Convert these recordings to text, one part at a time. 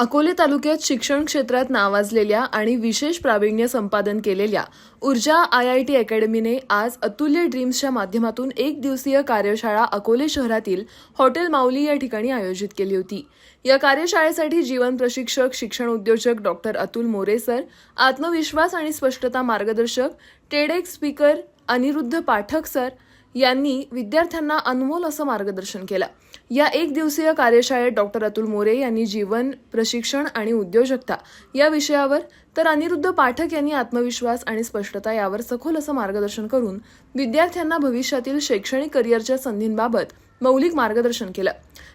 अकोले तालुक्यात शिक्षण क्षेत्रात नावाजलेल्या आणि विशेष प्रावीण्य संपादन केलेल्या ऊर्जा आय आय टी अकॅडमीने आज अतुल्य ड्रीम्सच्या माध्यमातून एक दिवसीय कार्यशाळा अकोले शहरातील हॉटेल माऊली या ठिकाणी आयोजित केली होती. या कार्यशाळेसाठी जीवन प्रशिक्षक शिक्षण उद्योजक डॉक्टर अतुल मोरे सर आत्मविश्वास आणि स्पष्टता मार्गदर्शक TEDx speaker Aniruddha Pathak sir यांनी विद्यार्थ्यांना अनमोल असं मार्गदर्शन केलं. या एक दिवसीय कार्यशाळेत डॉक्टर अतुल मोरे यांनी जीवन प्रशिक्षण आणि उद्योजकता या विषयावर तर अनिरुद्ध पाठक यांनी आत्मविश्वास आणि स्पष्टता यावर सखोल असं मार्गदर्शन करून विद्यार्थ्यांना भविष्यातील शैक्षणिक करिअरच्या संधींबाबत मौलिक मार्गदर्शन केलं.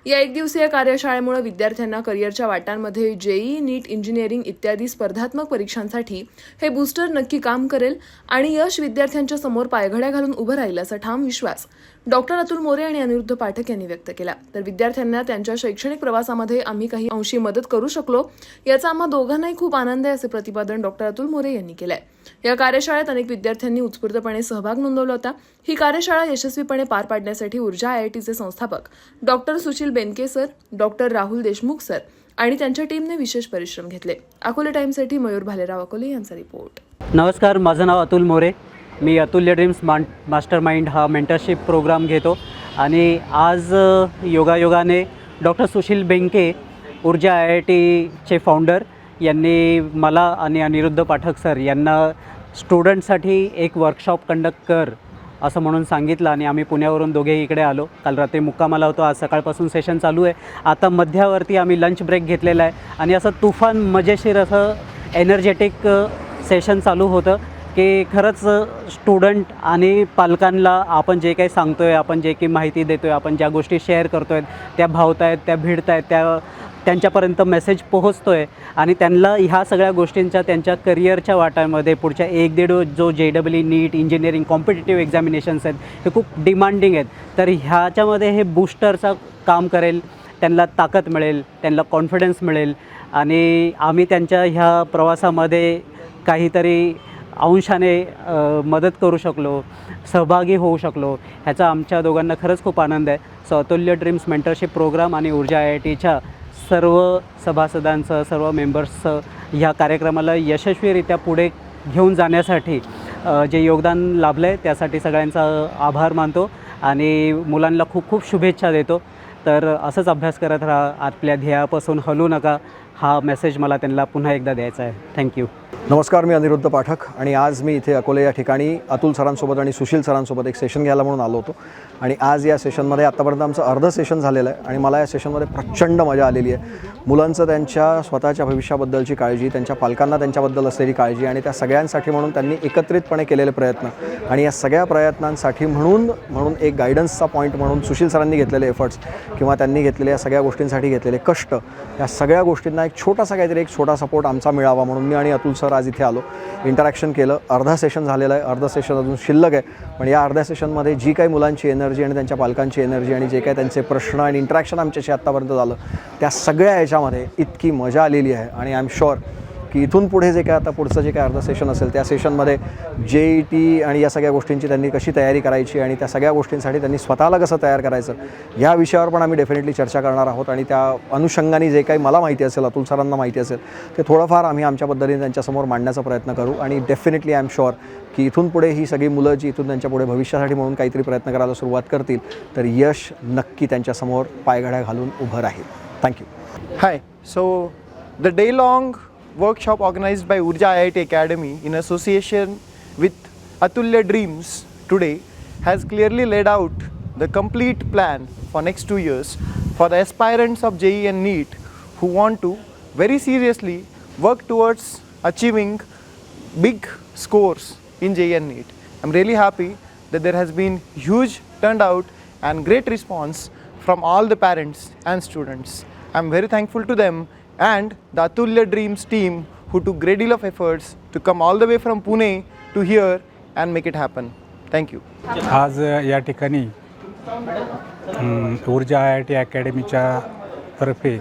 या एक दिवसीय कार्यशाळेमुळे विद्यार्थ्यांना करिअरच्या वाटांमध्ये जेई नीट इंजिनिअरिंग इत्यादी स्पर्धात्मक परीक्षांसाठी हे बूस्टर नक्की काम करेल आणि यश विद्यार्थ्यांच्या समोर पायघड्या घालून उभं राहील असा ठाम विश्वास डॉक्टर अतुल मोरे आणि अनिरुद्ध पाठक यांनी व्यक्त केला. तर विद्यार्थ्यांना त्यांच्या शैक्षणिक प्रवासामध्ये आम्ही काही अंशी मदत करू शकलो याचा आम्हा दोघांनाही खूप आनंद आहे असे प्रतिपादन डॉक्टर अतुल मोरे यांनी केलं आहे या कार्यशाळेत अनेक विद्यार्थ्यांनी उत्स्फूर्तपणे सहभाग नोंदवला होता. ही कार्यशाळा यशस्वीपणे पार पाडण्यासाठी ऊर्जा आय आय टीचे संस्थापक doctor Sushil Benke sir doctor Rahul Deshmukh sir आणि त्यांच्या टीमने विशेष परिश्रम घेतले. अकोले टाईमसाठी मयूर भालेराव अकोले यांचा रिपोर्ट. नमस्कार माझं नाव अतुल मोरे. मी अतुल्य ड्रीम्स मा मास्टर माइंड हा मेंटरशिप प्रोग्राम घेतो आणि आज योगायोगाने डॉक्टर सुशील बेंके ऊर्जा आय आय टीचे फाउंडर यांनी मला आणि अनिरुद्ध पाठक सर यांना स्टुडंटसाठी एक वर्कशॉप कंडक्ट कर असं म्हणून सांगितलं आणि आम्ही पुण्यावरून दोघे इकडे आलो. काल रात्री मुक्कामाला होतो आज सकाळपासून सेशन चालू आहे. आता मध्यावरती आम्ही लंच ब्रेक घेतलेला आहे आणि असं तुफान मजेशीर असं एनर्जेटिक सेशन चालू होतं की खरंच स्टुडंट आणि पालकांना आपण जे काही सांगतो आहे आपण जे काही माहिती देतो आहे आपण ज्या गोष्टी शेअर करतो आहेत त्या भावत आहेत त्या भिडत आहेत त्या त्यांच्यापर्यंत मेसेज पोहोचतो आहे आणि त्यांना ह्या सगळ्या गोष्टींच्या त्यांच्या करिअरच्या वाटामध्ये पुढच्या एक दीड जो जे double E NEET engineering competitive examinations आहेत हे खूप डिमांडिंग आहेत. तर ह्याच्यामध्ये हे बूस्टरचा काम करेल त्यांना ताकद मिळेल त्यांना कॉन्फिडन्स मिळेल आणि आम्ही त्यांच्या ह्या प्रवासामध्ये काहीतरी अंशाने मदत करू शकलो सहभागी होऊ शकलो ह्याचा आमच्या दोघांना खरंच खूप आनंद आहे. सो अतुल्य ड्रीम्स मेंटरशिप प्रोग्राम आणि ऊर्जा आय आय टीच्या सर्व सभासदांचं सर्व मेंबर्सचं ह्या कार्यक्रमाला यशस्वीरित्या पुढे घेऊन जाण्यासाठी जे योगदान लाभलं आहे त्यासाठी सगळ्यांचा आभार मानतो आणि मुलांना खूप खूप शुभेच्छा देतो. तर असंच अभ्यास करत राहा आपल्या ध्येयापासून हलू नका. हा मेसेज मला त्यांना पुन्हा एकदा द्यायचा आहे. थँक्यू नमस्कार मी अनिरुद्ध पाठक आणि आज मी इथे अकोले या ठिकाणी अतुल सरांसोबत आणि सुशील सरांसोबत एक सेशन घ्यायला म्हणून आलो होतो. आणि आज या सेशनमध्ये आत्तापर्यंत आमचं अर्ध सेशन झालेलं आहे आणि मला या सेशनमध्ये प्रचंड मजा आलेली आहे. मुलांचं त्यांच्या स्वतःच्या भविष्याबद्दलची काळजी त्यांच्या पालकांना त्यांच्याबद्दल असलेली काळजी आणि त्या सगळ्यांसाठी म्हणून त्यांनी एकत्रितपणे केलेले प्रयत्न. आणि या सगळ्या प्रयत्नांसाठी म्हणून म्हणून एक गायडन्सचा पॉईंट म्हणून सुशील सरांनी घेतलेले एफर्ट्स किंवा त्यांनी घेतलेल्या या सगळ्या गोष्टींसाठी घेतलेले कष्ट या सगळ्या गोष्टींना एक छोटासा काहीतरी एक छोटा सपोर्ट आमचा मिळावा म्हणून मी आणि अतुल सर आज इथे आलो. इंटरॅक्शन केलं. अर्धा सेशन झालेलं आहे. अर्धा सेशन अजून शिल्लक आहे. पण या अर्ध्या सेशनमध्ये जी काही मुलांची एनर्जी आणि त्यांच्या पालकांची एनर्जी आणि जे काही त्यांचे प्रश्न आणि इंटरॅक्शन आमच्याशी आत्तापर्यंत झालं त्या सगळ्या याच्यामध्ये इतकी मजा आलेली आहे. आणि आय एम शुअर की इथून पुढे जे काय आता पुढचं जे काय अर्ध सेशन असेल त्या सेशनमध्ये जे ई टी आणि या सगळ्या गोष्टींची त्यांनी कशी तयारी करायची आणि त्या सगळ्या गोष्टींसाठी त्यांनी स्वतःला कसं तयार करायचं या विषयावर पण आम्ही डेफिनेटली चर्चा करणार आहोत आणि त्या अनुषंगाने जे काही मला माहिती असेल अतुल सरांना माहिती असेल ते थोडंफार आम्ही आमच्या पद्धतीने त्यांच्यासमोर मांडण्याचा प्रयत्न करू आणि डेफिनेटली आय एम शुअर की इथून पुढे ही सगळी मुलं जी इथून त्यांच्या पुढे भविष्यासाठी म्हणून काहीतरी प्रयत्न करायला सुरुवात करतील तर यश नक्की त्यांच्यासमोर पायघड्या घालून उभं राहील. Thank you hi so the day long workshop organized by Urja IIT Academy in association with Atulya Dreams today has clearly laid out the complete plan for next two years for the aspirants of JEE and NEET who want to very seriously work towards achieving big scores in JEE and NEET. I'm really happy that there has been huge turnout and great response from all the parents and students. I'm very thankful to them and the Atulya Dreams team who took great deal of efforts to come all the way from Pune to here and make it happen. Thank you. आज या ठिकाणी ऊर्जा I I T अकॅडमीच्या तर्फे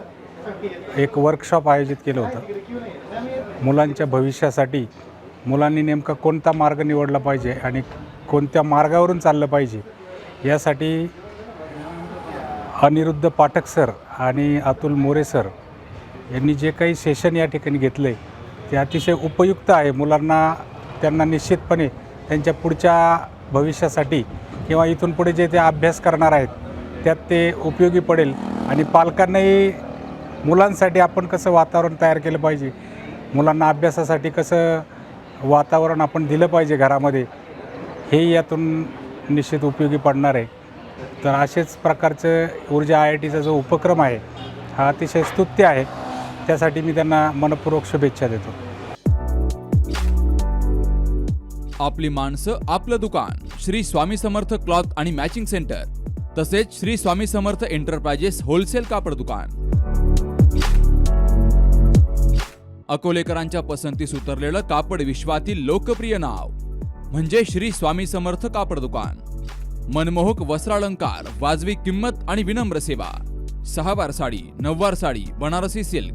एक workshop आयोजित केलं होतं मुलांच्या भविष्यासाठी मुलांनी नेमका कोणता मार्ग निवडला पाहिजे आणि कोणत्या मार्गावरून चाललं पाहिजे यासाठी अनिरुद्ध पाठक सर आणि अतुल मोरे सर यांनी जे काही सेशन या ठिकाणी घेतलं आहे ते अतिशय उपयुक्त आहे. मुलांना त्यांना निश्चितपणे त्यांच्या पुढच्या भविष्यासाठी किंवा इथून पुढे जे ते अभ्यास करणार आहेत त्यात ते उपयोगी पडेल. आणि पालकांनाही मुलांसाठी आपण कसं वातावरण तयार केलं पाहिजे मुलांना अभ्यासासाठी कसं वातावरण आपण दिलं पाहिजे घरामध्ये हे यातून निश्चित उपयोगी पडणार आहे. तर असेच प्रकारचं ऊर्जा आय आय टीचा जो उपक्रम आहे हा अतिशय स्तुत्य आहे. त्यासाठी मी त्यांना मनपूर्वक शुभेच्छा देतो. आपली माणसं आपलं दुकान श्री स्वामी समर्थ क्लॉथ आणि मॅचिंग सेंटर तसेच श्री स्वामी समर्थ एंटरप्राइजेस होलसेल कापड दुकान. अकोलेकरांच्या पसंतीस उतरलेलं कापड विश्वातील लोकप्रिय नाव म्हणजे श्री स्वामी समर्थ कापड दुकान. मनमोहक वस्त्रालंकार वाजवी किंमत आणि विनम्र सेवा. सहावार साडी नववार साडी बनारसी सिल्क.